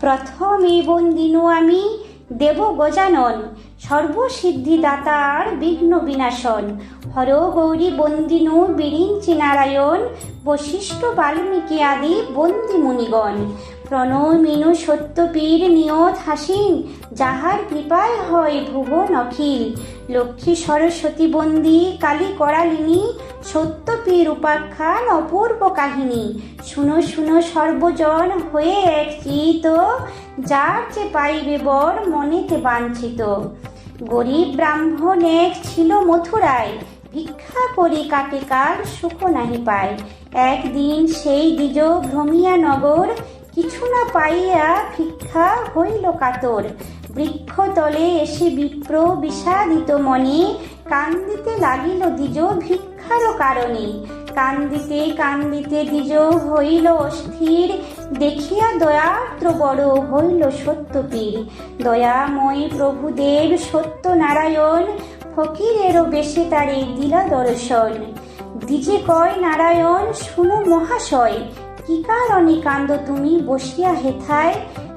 প্রথমে বন্দিনু আমি দেব গজানন, সর্বসিদ্ধিদাতার বিঘ্ন বিনাশন। হর গৌরী বন্দিনু, বিরিঞ্চি নারায়ণ, বশিষ্ঠ বাল্মীকি আদি বন্দি মুনিগণ। প্রণমিনু সত্যপীর নিয়ত হাসিন, যাহার কৃপায় হয় ভুবন অখিল। লক্ষ্মী সরস্বতী বন্দী, কালী করালিনী সত্যপীর উপাখ্যান অপূর্ব কাহিনী। শুনো শুনো, সর্বজন হয়ে এক চিত যার যে পাইবে বর মনেতে বাঞ্ছিত। গরিব ব্রাহ্মণ এক ছিল মথুরায়, ভিক্ষা করি কাটে কার সুখ নাহি পায়। একদিন সেই দ্বিজ ভ্রমিয়া নগর, কিছু না পাইয়া ভিক্ষা হইল কাতর। বৃক্ষতলে এসে বিপ্র বিষাদিত মনে কান্দিতে লাগিল দ্বিজ ভিক্ষারও কারণে। কান্দিতে কান্দিতে দ্বিজ হইল অস্থির, দেখিয়া দয়াত্র বড় হইল সত্যপীর। দয়াময় প্রভুদেব সত্য নারায়ণ ফকিরেরও বেশে তারে দিলা দর্শন। দ্বিজে কয়, নারায়ণ, শুনো মহাশয়, কি কারণে কান্দ তুমি বসিয়া হেথায়?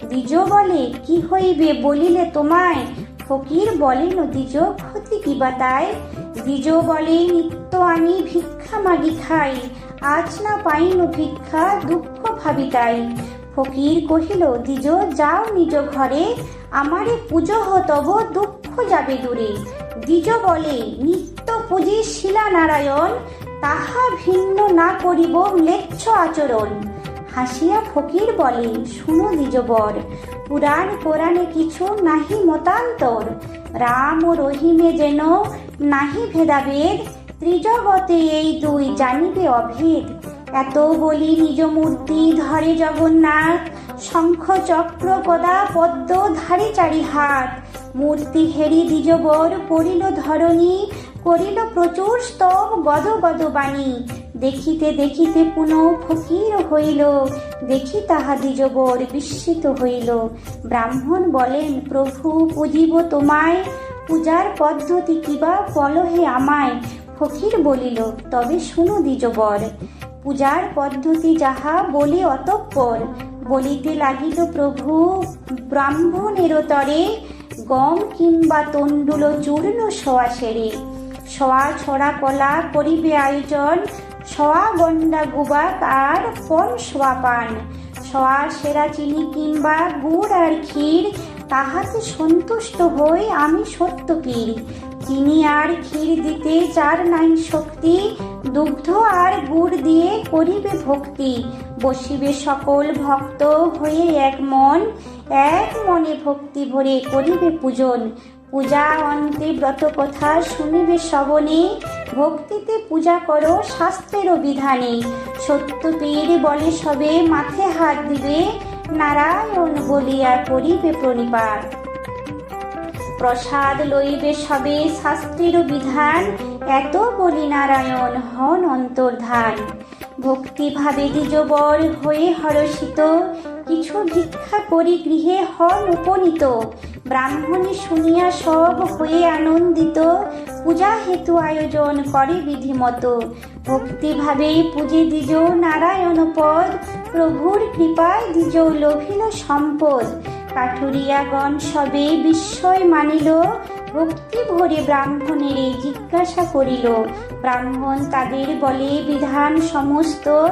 দ্বিজ বলে, কি হইবে বলিলে তোমায়? ফকির বলেন, দ্বিজ ক্ষতি কি বা তাই? দ্বিজ বলে, নিত্য আমি ভিক্ষা মাগি খাই, আজ না পাইন ভিক্ষা দুঃখ ভাবি তাই ফকির কহিল, দ্বিজ, যাও নিজ ঘরে, আমারে পুজো তব দুঃখ যাবে দূরে। দ্বিজ বলে, নিত্য পুজি শিলা নারায়ণ, তাহা ভিন্ন না করিব ম্লেচ্ছ আচরণ। হাসিয়া ফকির বলে, শুনো দ্বিজবর পুরাণ কোরআনে কিছু নাহি মতান্তর। রাম ও রহিমে যেন নাহি ভেদাভেদ, ত্রিজগতে এই দুই জানিবে অভেদ। এত বলি নিজ মূর্তি ধরে জগন্নাথ শঙ্খ চক্র গদা পদ্ম ধারে চারি হাত মূর্তি হেরি দ্বিজবর পড়িল ধরণী, করিল প্রচুর স্তব গদ গদ বাণী। দেখিতে দেখিতে পুনঃ ফকির হইল, দেখি তাহা দ্বিজবর বিস্মিত হইল। ব্রাহ্মণ বলেন, প্রভু পুজিব তোমায় পূজার পদ্ধতি কিবা বলহে আমায়? ফকির বলিল, তবে শুনো দ্বিজবর। পূজার পদ্ধতি যাহা বলি অতঃপর। বলিতে লাগিল প্রভু ব্রাহ্মণের তরে গম কিংবা তণ্ডুল চূর্ণ সোয়া সেরে। সোয়া ছড়া কলা করিবে আয়োজন সোয়া গন্ডা গুবাক আর পন সোয়া পান। সোয়া সেরা চিনি কিংবা গুড় আর ক্ষীর তাহাতে সন্তুষ্ট হই আমি সত্যপীর চিনি আর ক্ষীর দিতে যার নাই শক্তি, দুগ্ধ আর গুড় দিয়ে করিবে ভক্তি। বসিবে সকল ভক্ত হয়ে এক মন, এক মনে ভক্তি ভরে করিবে পূজন। পূজা অন্তে ব্রত কথা শুনিবে শ্রবণে, ভক্তিতে পূজা করো শাস্ত্রেরও বিধানে সত্যপীর বলে সবে মাথে হাত দিবে নারায়ণ বলিয়া করিবে প্রণিপাত। প্রসাদ লইবে সবে শাস্ত্রের বিধান, এত বলি নারায়ণ, হন অন্তর্ধান। ভক্তিভাবে দ্বিজবর হয়ে হরষিত, কিছু ভিক্ষা করি গৃহে হন উপনীত। ব্রাহ্মণী শুনিয়া সব হয়ে আনন্দিত। পূজা হেতু আয়োজন করে বিধিমত। ভক্তিভাবে পূজে দ্বিজ নারায়ণ পদ। প্রভুর কৃপায় দ্বিজ লোভিল সম্পদ। কাঠুরিয়াগণ সবে বিস্ময় মানিল। ভক্তি ভরে ব্রাহ্মণের জিজ্ঞাসা করিল ব্রাহ্মণ তাদের বলে, বিধান সমস্ত।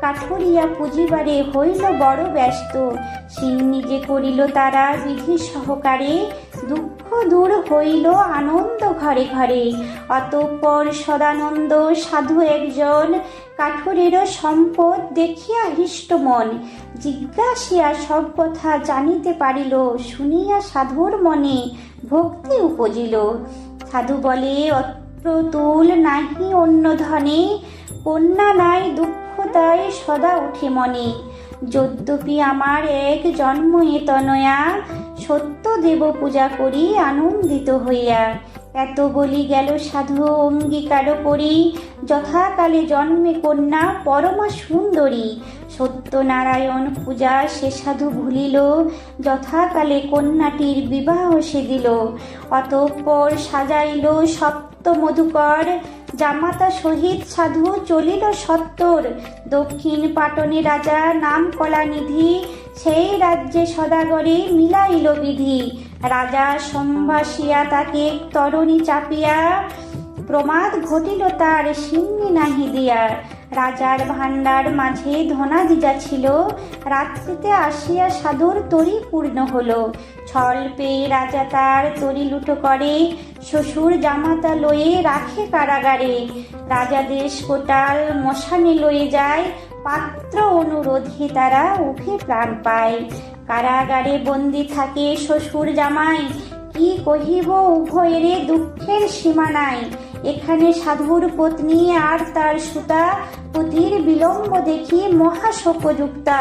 কাঠুরিয়া পুঁজিবারে হইল বড় ব্যস্ত। সিং নিজে করিল তারা বিধি সহকারে। দুঃখ দূর হইল আনন্দ ঘরে ঘরে। অতঃপর সদানন্দ সাধু একজন। কাঠুরেরও সম্পদ দেখিয়া হৃষ্ট মন। জিজ্ঞাসিয়া সব কথা জানিতে পারিল, শুনিয়া সাধুর মনে ভক্তি উপজিল। সাধু বলে অত্র তুল নাহি অন্য ধনে, কন্যা নাই দুঃখ তাই সদা উঠে মনে। যদ্যপি আমার এক জন্ম এ তনয়া, সত্য দেব পূজা করি আনন্দিত হইয়া। এত বলি গেল সাধু অঙ্গীকার করি, যথাকালে জন্মে কন্যা পরমা সুন্দরী। সত্যনারায়ণ পূজা সে সাধু ভুলিল, যথাকালে কন্যাটির বিবাহ সে দিল অতঃপর সাজাইল সপ্ত মধুকর। জামাতা শহীদ সাধু চলিল সত্তর। দক্ষিণ পাটনে রাজা নাম কলানিধি, সেই রাজ্যে সদাগরে মিলাইল বিধি। রাজা সম্ভাসিয়া তাকে তরণী চাপিয়া, প্রমাদ ঘটিল তার সিঙ্গি নাহি দিয়া। রাজার ভাণ্ডার মাঝে ধনাদিজা ছিল রাত্রিতে আসিয়া সাধুর তরি পূর্ণ হলো। ছল পেয়ে রাজা তার তরি লুটো করে, শ্বশুর জামাতা লয়ে রাখে কারাগারে। রাজা দেশ কোটাল মশানে লয়ে যায়, পাত্র অনুরোধে তারা উঠে প্রাণ পায়। কারাগারে বন্দি থাকে শ্বশুর জামাই, কি কহিব উভয়েরে দুঃখের সীমা নাই। এখানে সাধুর পত্নী আর তার সুতা পতির বিলম্ব দেখি মহাশোকযুক্তা।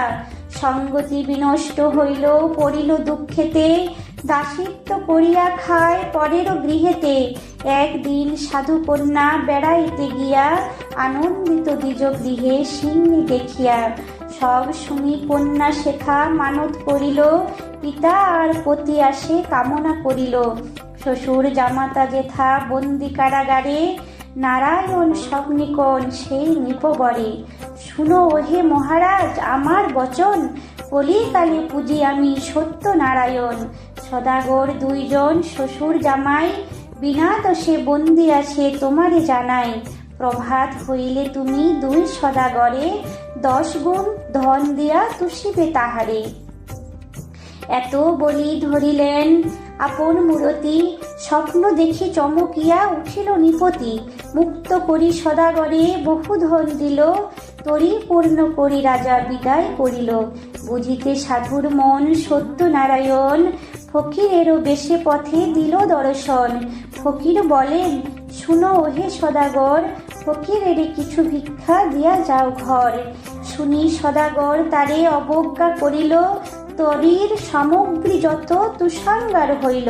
সঙ্গতি বিনষ্ট হইল, পড়িল দুঃখেতে, দাসিত্ব করিয়া খায় পরের গৃহেতে। একদিন সাধু কন্যা বেড়াইতে গিয়া আনন্দিত দ্বিজ গৃহে সিংহি দেখিয়া, সব শুনি কন্যা শেখা মানত করিল, পিতা আর পতি আসে কামনা করিল। শ্বশুর জামাতা জেঠা, বন্দি কারাগারে, নারায়ণ স্বপ্নিকন সেই নিপবরে। শুনো ওহে মহারাজ, আমার বচন। কলিকালে পুজি আমি সত্য নারায়ণ সদাগর দুইজন শ্বশুর জামাই, বিনা দোষে বন্দি আছে তোমারে জানাই। প্রভাত হইলে তুমি দুই সদাগরে, দশ গুণ ধন দিয়া তুষিবে তাহারে। এত বলি ধরিলেন আপন মূরতি স্বপ্ন দেখি চমকিয়া উঠিল নিপতি। মুক্ত করি সদাগরে বহু ধন দিল, তরি পূর্ণ করি রাজা বিদায় করিল। বুঝিতে সাধুর মন সত্য নারায়ণ, ফকিরেরও বেশে পথে দিল দর্শন। ফকির বলেন, শুনো ওহে সদাগর, ফকিরের কিছু ভিক্ষা দিয়া যাও ঘর। শুনি সদাগর তারে অবজ্ঞা করিল তরির সামগ্রী যত তুষাঙ্গার হইল,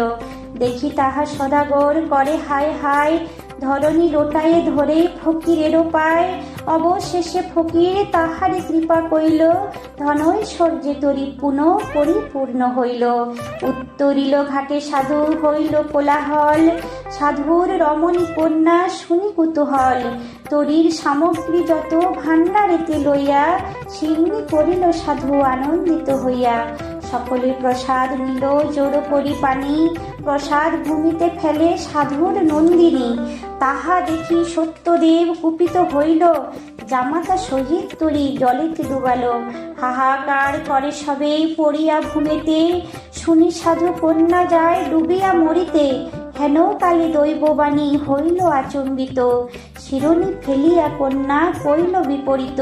দেখি তাহা সদাগর করে হায় হায়, ধরণী লোটায়ে ধরে ফকিরেরও পায় অবশেষে ফকির তাহারে কৃপা কইল ধনৈশ্বর্যে তরি পুনঃ পরিপূর্ণ হইল। উত্তরিল ঘাটে সাধু হইল কোলাহল, সাধুর রমণী কন্যা শুনি কুতূহল। তরির সামগ্রী যত ভাণ্ডারেতে লইয়া সিংহি করিল সাধু আনন্দিত হইয়া। সকলে প্রসাদ নিল জোড়ো করি পানি। প্রসাদ ভূমিতে ফেলে সাধুর নন্দিনী। তাহা দেখি সত্যদেব কুপিত হইল, জামাতা সহিত তুলি জলেতে ডুবালো। হাহাকার করে সবে পড়িয়া ভূমিতে, শুনি সাধু কন্যা যায় ডুবিয়া মরিতে। হেন কালে দৈববাণী হইল আচম্বিত। শিরণি ফেলিয়া কন্যা কইল বিপরীত।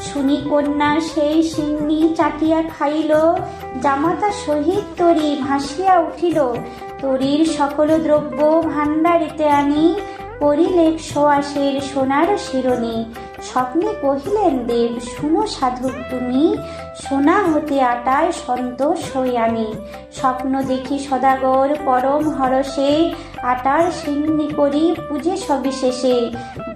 শুনি কন্যা সেই সিন্নি চাটিয়া খাইল, জামাতা সহিত তরি ভাসিয়া উঠিল। তরির সকল দ্রব্য ভাণ্ডারিতে আনি, করিলেক সোয়াশের সোনার শিরণি স্বপ্নে কহিলেন, দেব, শুনো সাধু তুমি। সোনা হতে আটায় সন্তোষ হই আমি। স্বপ্ন দেখি সদাগর, পরম হরসে আটার সিন্নি করি পূজে সবিশেষে।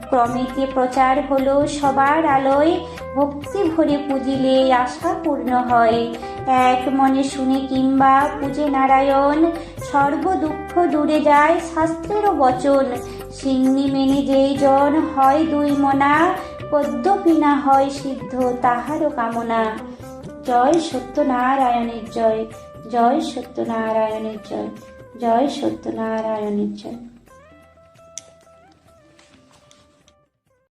ক্রমেতে প্রচার হলো সবার আলোয়, ভক্তি ভরে পুজিলে আশা পূর্ণ হয়। এক মনে শুনে কিংবা পূজে নারায়ণ, সর্ব দুঃখ দূরে যায় শাস্ত্রেরও বচন। সিন্নি মেনে যেই জন হয় দুই মনা পদ্মপি না হয় সিদ্ধ তাহারও কামনা। জয় সত্যনারায়ণের জয় জয় সত্যনারায়ণের জয় জয় সত্যনারায়ণের জয়।